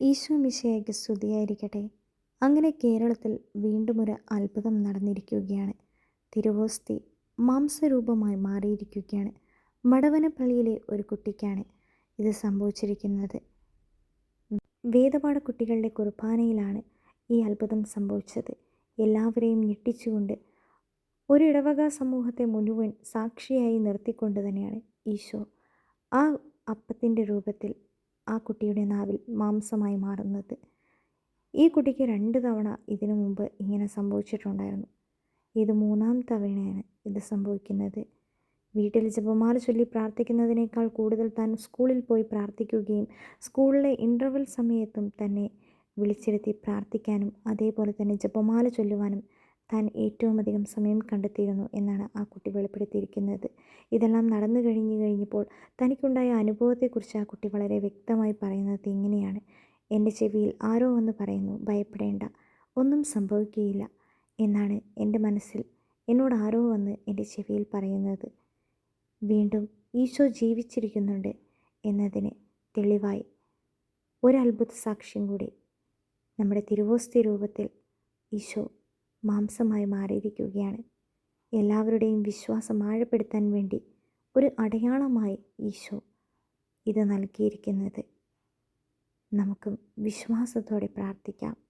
ഈശോ മിശയ്ക്ക് സ്തുതിയായിരിക്കട്ടെ. അങ്ങനെ കേരളത്തിൽ വീണ്ടും ഒരു അത്ഭുതം നടന്നിരിക്കുകയാണ്. തിരുവോസ്തി മാംസരൂപമായി മാറിയിരിക്കുകയാണ്. മടവനപ്പള്ളിയിലെ ഒരു കുട്ടിക്കാണ് ഇത് സംഭവിച്ചിരിക്കുന്നത്. വേദപാഠ കുട്ടികളുടെ കുർബാനയിലാണ് ഈ അത്ഭുതം സംഭവിച്ചത്. എല്ലാവരെയും ഞെട്ടിച്ചുകൊണ്ട് ഒരു ഇടവക സമൂഹത്തെ മുഴുവൻ സാക്ഷിയായി നിർത്തിക്കൊണ്ട് തന്നെയാണ് ഈശോ. ആ അപ്പത്തിന്റെ രൂപത്തിൽ ആ കുട്ടിയുടെ നാവിൽ മാംസമായി മാറുന്നത്. ഈ കുട്ടിക്ക് രണ്ട് തവണ ഇതിനു മുമ്പ് ഇങ്ങനെ സംഭവിച്ചിട്ടുണ്ടായിരുന്നു. ഇത് മൂന്നാം തവണയാണ് ഇത് സംഭവിക്കുന്നത്. വീട്ടിൽ ജപമാല ചൊല്ലി പ്രാർത്ഥിക്കുന്നതിനേക്കാൾ കൂടുതൽ താൻ സ്കൂളിൽ പോയി പ്രാർത്ഥിക്കുകയും സ്കൂളിലെ ഇന്റർവെൽ സമയത്തും തന്നെ വിളിച്ചിരുത്തി പ്രാർത്ഥിക്കാനും അതേപോലെ തന്നെ ജപമാല ചൊല്ലുവാനും താൻ ഏറ്റവും അധികം സമയം കണ്ടെത്തിയിരുന്നു എന്നാണ് ആ കുട്ടി വെളിപ്പെടുത്തിയിരിക്കുന്നത്. ഇതെല്ലാം നടന്നു കഴിഞ്ഞു കഴിഞ്ഞപ്പോൾ തനിക്കുണ്ടായ അനുഭവത്തെക്കുറിച്ച് ആ കുട്ടി വളരെ വ്യക്തമായി പറയുന്നത് ഇങ്ങനെയാണ്. എന്റെ ചെവിയിൽ ആരോ ഒന്ന് പറയുന്നു ഭയപ്പെടേണ്ട ഒന്നും സംഭവിക്കുകയില്ല എന്നാണ് എന്റെ മനസ്സിൽ എന്നോട് ആരോ വന്ന് എന്റെ ചെവിയിൽ പറയുന്നത്? വീണ്ടും ഈശോ ജീവിച്ചിരിക്കുന്നുണ്ട് എന്നതിന് തെളിവായി ഒരത്ഭുത സാക്ഷ്യം കൂടി നമ്മുടെ തിരുവോസ്തി രൂപത്തിൽ ഈശോ മാംസമായി മാറിയിരിക്കുകയാണ്. എല്ലാവരുടെയും വിശ്വാസം ആഴപ്പെടുത്താൻ വേണ്ടി ഒരു അടയാളമായി ഈശോ ഇത് നൽകിയിരിക്കുന്നത്. നമുക്ക് വിശ്വാസത്തോടെ പ്രാർത്ഥിക്കാം.